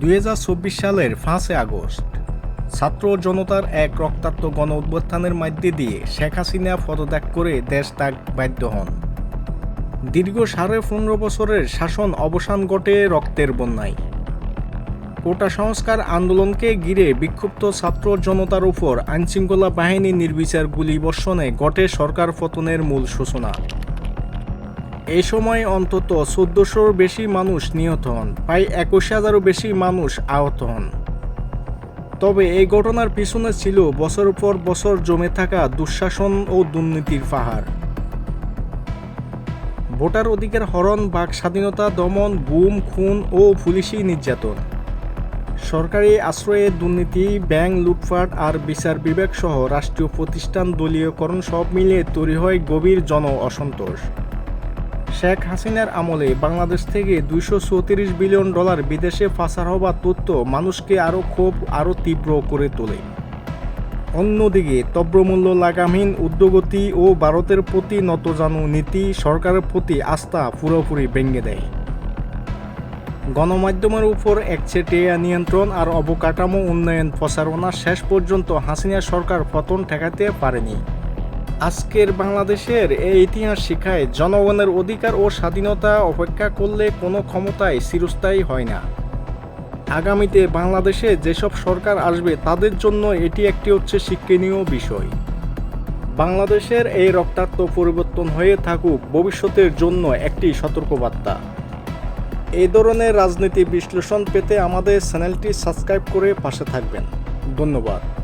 দুই হাজার চব্বিশ সালের পাঁচই আগস্ট, ছাত্র জনতার এক রক্তাক্ত গণ অভ্যুত্থানের মধ্যে দিয়ে শেখ হাসিনা পদত্যাগ করে দেশ ত্যাগ বাধ্য হন। দীর্ঘ সাড়ে পনেরো বছরের শাসন অবসান ঘটে রক্তের বন্যায়। কোটা সংস্কার আন্দোলনকে ঘিরে বিক্ষুব্ধ ছাত্র জনতার উপর আইনশৃঙ্খলা বাহিনী নির্বিচার গুলি বর্ষণে ঘটে সরকার পতনের মূল সূচনা। এই সময় অন্তত চোদ্দশোর বেশি মানুষ নিহত হন, প্রায় একুশ হাজারও বেশি মানুষ আহত হন। তবে এই ঘটনার পিছনে ছিল বছর পর বছর জমে থাকা দুঃশাসন ও দুর্নীতির পাহাড়। ভোটার অধিকার হরণ, বাক স্বাধীনতা দমন, গুম, খুন ও পুলিশি নির্যাতন। সরকারি আশ্রয়ে দুর্নীতি, ব্যাংক লুটপাট আর বিচার বিভাগ সহ রাষ্ট্রীয় প্রতিষ্ঠান দলীয়করণ সব মিলিয়ে তৈরি হয় গভীর জন অসন্তোষ। শেখ হাসিনার আমলে বাংলাদেশ থেকে দুইশো চৌত্রিশ বিলিয়ন ডলার বিদেশে পাচার হওয়া তথ্য মানুষকে আরও ক্ষোভ আরও তীব্র করে তোলে। অন্যদিকে তব্রমূল্য লাগামহীন উদ্যোগতি ও ভারতের প্রতি নতজানু নীতি সরকারের প্রতি আস্থা পুরোপুরি ভেঙে দেয়। গণমাধ্যমের উপর একচেটিয়া নিয়ন্ত্রণ আর অবকাঠামো উন্নয়ন প্রচারণা শেষ পর্যন্ত হাসিনা সরকার পতন ঠেকাতে পারেনি। আজকের বাংলাদেশের এই ইতিহাস শিখায় জনগণের অধিকার ও স্বাধীনতা অপেক্ষা করলে কোনো ক্ষমতায় চিরস্থায়ী হয় না। আগামীতে বাংলাদেশে যেসব সরকার আসবে, তাদের জন্য এটি একটি হচ্ছে শিক্ষণীয় বিষয়। বাংলাদেশের এই রক্তাক্ত পরিবর্তন হয়ে থাকুক ভবিষ্যতের জন্য একটি সতর্কবার্তা। এই ধরনের রাজনীতি বিশ্লেষণ পেতে আমাদের চ্যানেলটি সাবস্ক্রাইব করে পাশে থাকবেন। ধন্যবাদ।